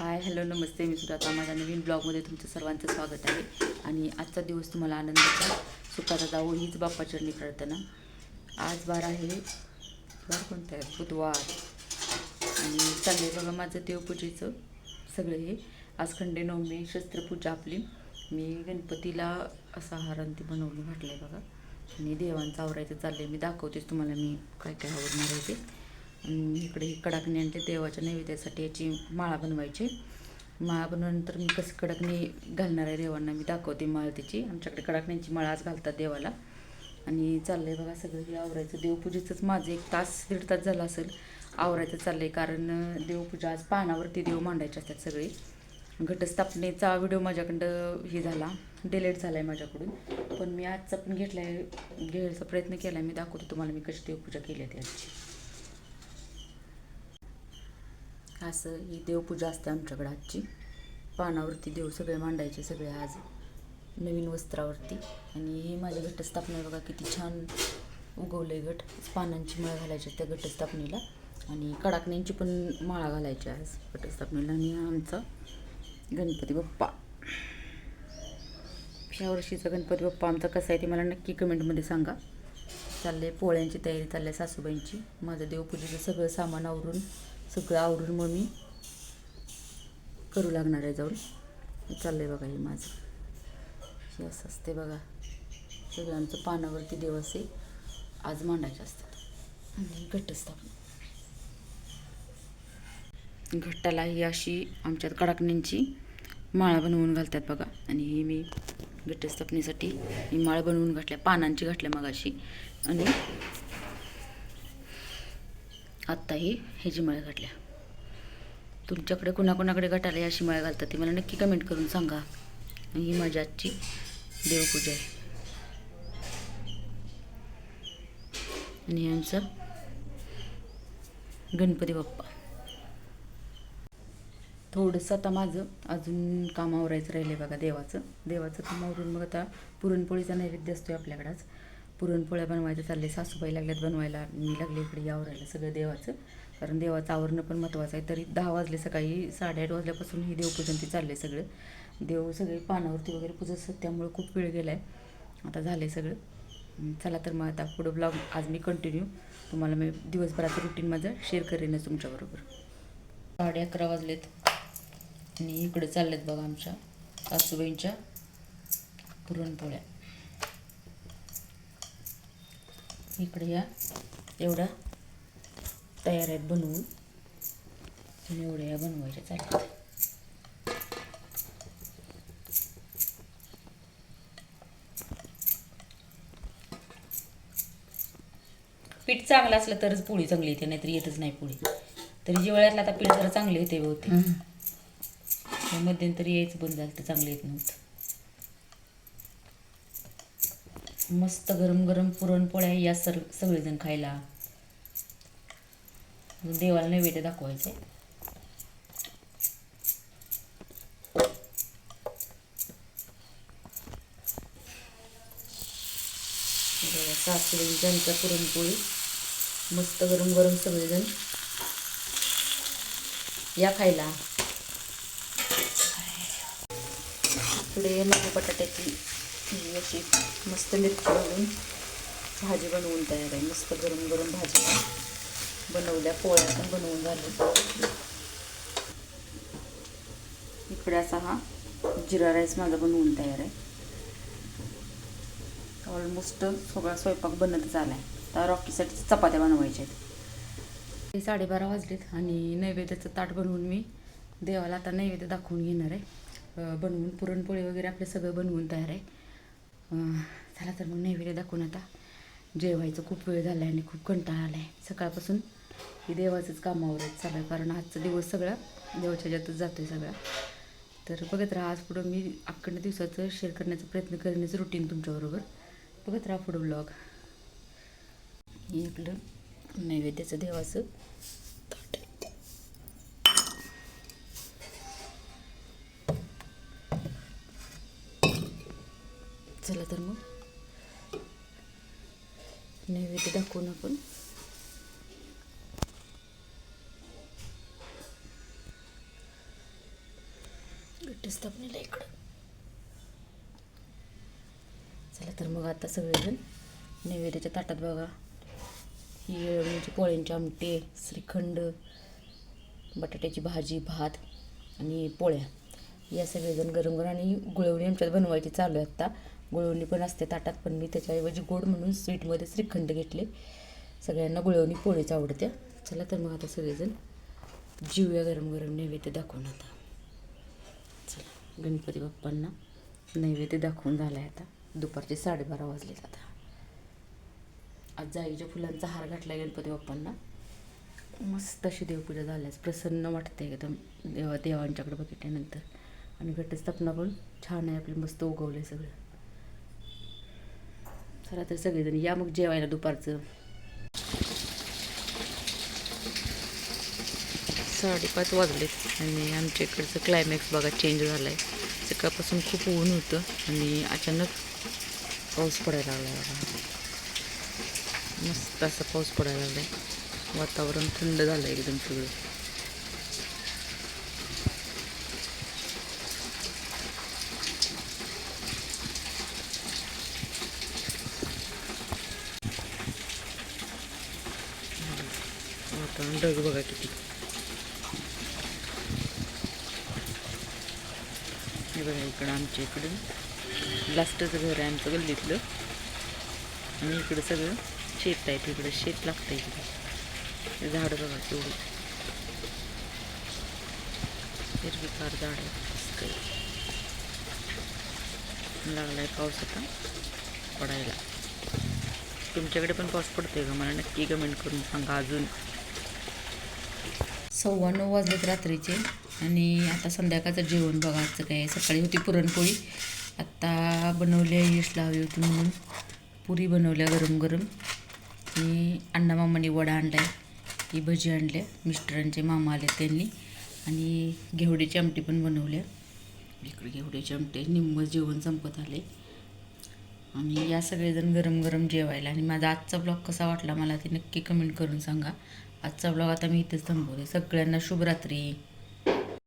Hi hello नमस्ते मी सुद्धा माझ्या नवीन ब्लॉगमध्ये तुमचं सर्वांचं स्वागत आहे. आणि आजचा दिवस तुम्हाला आनंदाचा सुखाचा जावो हीच बाप्पा चरणी प्रार्थना. आज बार आहे बार कोणतं आहे? बुधवार. आणि चाललंय बघा माझं देवपूजेचं सगळं हे. आज खंडे नवमी शस्त्रपूजा आपली. मी गणपतीला असा हारांती बनवून घातलं आहे बघा. आणि देवांचं आवरायचं चाललं आहे मी दाखवतेच तुम्हाला मी काय काय आवडणार आहे ते. इकडे ही कडाकणी आणते देवाच्या नैवेद्यासाठी याची माळा बनवायची. माळा बनवल्यानंतर मी कसं कडाकणी घालणार आहे देवांना मी दाखवते माळ त्याची आमच्याकडे कडाकण्यांची माळा आज घालतात देवाला. आणि चाललंय बघा सगळं हे आवरायचं. देवपूजेचंच माझं एक तास दीड तास झाला असेल आवरायचं चाललं आहे कारण देवपूजा आज पानावरती देव मांडायचे असतात सगळे. घटस्थापनेचा व्हिडिओ माझ्याकडं हे झाला. डिलेट झाला आहे माझ्याकडून. पण मी आजचा पण घेतला आहे घ्यायचा प्रयत्न केला आहे मी दाखवतो तुम्हाला मी कशी देवपूजा केली आहे ती आजची. असं ही देवपूजा असते आमच्याकडे आजची. पानावरती देव सगळे मांडायचे सगळे आज नवीन वस्त्रावरती. आणि ही माझी घटस्थापना आहे बघा किती छान उगवले घट. पानांची माळ घालायची त्या घटस्थापनेला. आणि कडाकण्यांची पण माळा घालायची आज घटस्थापनेला. आणि आमचा गणपती बाप्पा. ह्या वर्षीचा गणपती बाप्पा आमचा कसा आहे ते मला नक्की कमेंटमध्ये सांगा. चालले पोळ्यांची तयारी चालली आहे सासूबाईंची. माझं देवपूजेचं सगळं सामान आवरून सगळं आवरून मग मी करू लागणार आहे जाऊन. हे चाललं आहे बघा हे माझं. हे असं असते बघा. सगळं आमचं पानावरती देव असे आज मांडायचे असतात. आणि घटस्थापना. घट्टाला ही अशी आमच्यात कडाकण्यांची माळा बनवून घालतात बघा. आणि ही मी घटस्थापनेसाठी ही माळ बनवून घातल्या. पानांची घातल्या मग अशी आणि आत्ता ही ह्याची मळ्या घातल्या. तुमच्याकडे कुणाकुणाकडे गटाला अशी मळ्या घालतात ती मला नक्की कमेंट करून सांगा. ही माझ्या आजची देवपूजा आहे. आणि हे गणपती बाप्पा. थोडंसं आता माझं अजून काम आवरायचं राहिलं आहे बघा देवाचं. देवाचं काम आवरून मग आता पुरणपोळीचा नैवेद्य असतो आहे आपल्याकडंच पुरणपोळ्या बनवायचं चालले सासूबाई लागल्यात बनवायला मी लागले इकडे आवरायला सगळं देवाचं. कारण देवाचं आवरणं पण महत्त्वाचं आहे. तरी दहा वाजले सकाळी साडेआठ वाजल्यापासून ही देवपूजन ते चालले सगळं. देव सगळे पानावरती वगैरे पूजत असतात त्यामुळे खूप वेळ गेला आहे आता झालं आहे सगळं चला तर मग आता पुढं ब्लॉग आज मी कंटिन्यू तुम्हाला मी दिवसभराचं रुटीन माझं शेअर करेनच तुमच्याबरोबर साडे अकरा वाजलेत. आणि इकडे चाललेत बघा आमच्या सासूबाईंच्या पुरणपोळ्या. इकडे या. एवढ्या तयार आहेत बनवून. आणि एवढ्या या बनवायच्या चालतात पीठ चांगलं असलं तरच पोळी चांगली येते नाहीतर येतच नाही पोळी. तरी जिवाळ्यातलं आता पीठ जरा चांगलं येते बहुतेक मध्यंतरी यायचं बंद झालं तर चांगलं येत नव्हतं. मस्त गरम गरम पुरणपोळ्या या सर सगळेजण खायला. देवाला नैवेद्य दाखवायचे सासूबाईंच्या पुरणपोळी. मस्त गरम गरम सगळेजण या खायला. पुढे नको बटाट्याची ही अशी मस्त मिरची घालून भाजी बनवून तयार आहे. मस्त गरम गरम भाजी बनवल्या पोळ्या पण बनवून झाल्या. इकडे असा हा जिरा राईस माझा बनवून तयार आहे. ऑलमोस्ट सगळा स्वयंपाक बनतच आला आहे तर रॉकीसाठी चपात्या बनवायच्या आहेत. ते साडेबारा वाजलेत आणि नैवेद्याचं ताट बनवून मी देवाला आता नैवेद्य दाखवून घेणार आहे. बनवून पुरणपोळी वगैरे आपलं सगळं बनवून तयार आहे. चला तर मग नैवेद्य दाखवून आता. जेवायचं खूप वेळ झाला आहे आणि खूप कंटाळा आला आहे सकाळपासून ही देवाचंच कामावर आहे चालू आहे कारण आजचा दिवस सगळा देवाच्या ज्यातच जातो आहे सगळा. तर बघत राहा आज पुढं मी अखंड दिवसाचं शेअर करण्याचा प्रयत्न करण्याचं रुटीन तुमच्याबरोबर बघत राहा पुढं ब्लॉग इकडं नैवेद्याचं देवाचं चला तर मग. नैवेद्य दाखवून आपण. घटस्थापनेला इकडं. चला तर मग आता सगळेजण नैवेद्याच्या ताटात बघा. ही म्हणजे पोळ्यांचे आमटे श्रीखंड बटाट्याची भाजी भात आणि पोळ्या. या सगळेजण गरम गरम आणि गुळवणी आमच्यात बनवायची चालू आहे आत्ता गुळवणी पण असते ताटात पण. मी त्याच्याऐवजी गोड म्हणून स्वीटमध्ये श्रीखंड घेतले. सगळ्यांना गुळवणी पोळीच आवडत्या चला तर मग आता सगळेजण जीवया गरम गरम नैवेद्य दाखवून आता. चला गणपती बाप्पांना नैवेद्य दाखवून झाला आहे आता. दुपारचे साडेबारा वाजलेत आता. आज जाईच्या फुलांचा हार घातला गणपती बाप्पांना. मस्त अशी देवपूजा झाल्यास प्रसन्न वाटते एकदम. देवा देवांच्याकडे बघितल्यानंतर. आणि घटस्थापना पण छान आहे आपली मस्त उगवले सगळं. चला तर सगळेजण या मग जेवायला दुपारचं. साडेपाच वाजलेत आणि आमच्या इकडचं क्लायमॅक्स बघा चेंज झाला आहे सकाळपासून खूप ऊन होतं आणि अचानक पाऊस पडायला लागला बघा. मस्त असा पाऊस पडायला लागला आहे वातावरण थंड झालं आहे एकदम सगळं. वातावरण ढग बघा किती. हे बघा इकडं आमच्या इकडं. लास्टचं घर आहे आमचं गल्लीतलं. आणि इकडं सगळं शेत आहे तिकडं शेत लागतं इकडे. हे झाडं बघा तेवढी हिरवीकार झाड आहे आहे. लागलाय पाऊस आता पडायला. तुमच्याकडे पण पाऊस पडतोय का? मला नक्की कमेंट करून सांगा अजून. सव्वा नऊ वाजलेत रात्रीचे. आणि आता संध्याकाळचं जेवण बघा आजचं काय सकाळी होती पुरणपोळी. आत्ता बनवली आहे यशला हवी होती म्हणून. पुरी बनवल्या गरम गरम. आणि अण्णा मामाने वडा आहे ही भजी आणल्या. मिस्टरांचे मामा आले त्यांनी. आणि घेवड्याची आमटी पण बनवल्या. इकडे घेवड्याची आमटी. निम्म जेवण संपत आले. आणि या सगळेजण गरम गरम जेवायला. आणि माझा आजचा ब्लॉग कसा वाटला मला ते नक्की कमेंट करून सांगा. आजचा ब्लॉग आता मी इथेच थांबवते. सगळ्यांना शुभरात्री.